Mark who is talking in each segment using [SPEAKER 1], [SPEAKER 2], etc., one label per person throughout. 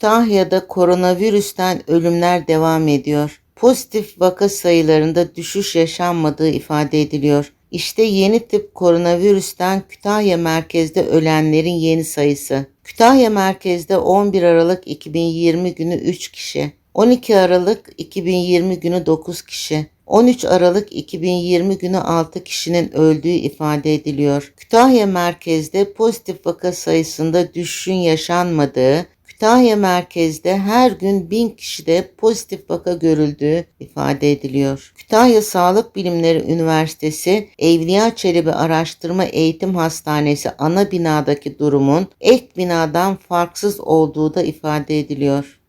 [SPEAKER 1] Kütahya'da koronavirüsten ölümler devam ediyor. Pozitif vaka sayılarında düşüş yaşanmadığı ifade ediliyor. İşte yeni tip koronavirüsten Kütahya merkezde ölenlerin yeni sayısı. Kütahya merkezde 11 Aralık 2020 günü 3 kişi, 12 Aralık 2020 günü 9 kişi, 13 Aralık 2020 günü 6 kişinin öldüğü ifade ediliyor. Kütahya merkezde pozitif vaka sayısında düşüşün yaşanmadığı, Kütahya merkezde her gün 1000 kişide pozitif vaka görüldüğü ifade ediliyor. Kütahya Sağlık Bilimleri Üniversitesi Evliya Çelebi Araştırma Eğitim Hastanesi ana binadaki durumun ek binadan farksız olduğu da ifade ediliyor.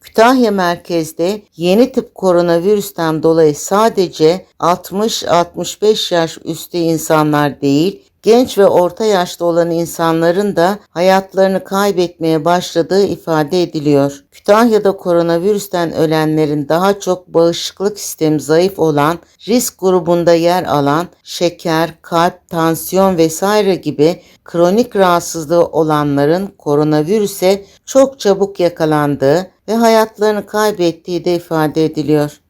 [SPEAKER 1] Kütahya merkezde yeni tip koronavirüsten dolayı sadece 60-65 yaş üstü insanlar değil, genç ve orta yaşta olan insanların da hayatlarını kaybetmeye başladığı ifade ediliyor. Kütahya'da koronavirüsten ölenlerin daha çok bağışıklık sistemi zayıf olan, risk grubunda yer alan, şeker, kalp, tansiyon vesaire gibi kronik rahatsızlığı olanların koronavirüse çok çabuk yakalandığı ve hayatlarını kaybettiği de ifade ediliyor.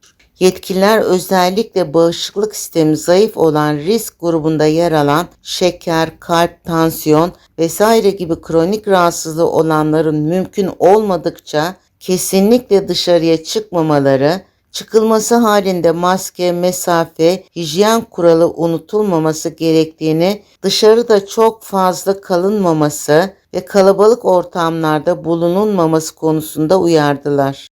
[SPEAKER 1] Yetkililer özellikle bağışıklık sistemi zayıf olan risk grubunda yer alan şeker, kalp, tansiyon vesaire gibi kronik rahatsızlığı olanların mümkün olmadıkça kesinlikle dışarıya çıkmamaları, çıkılması halinde maske, mesafe, hijyen kuralı unutulmaması gerektiğini, dışarıda çok fazla kalınmaması ve kalabalık ortamlarda bulunulmaması konusunda uyardılar.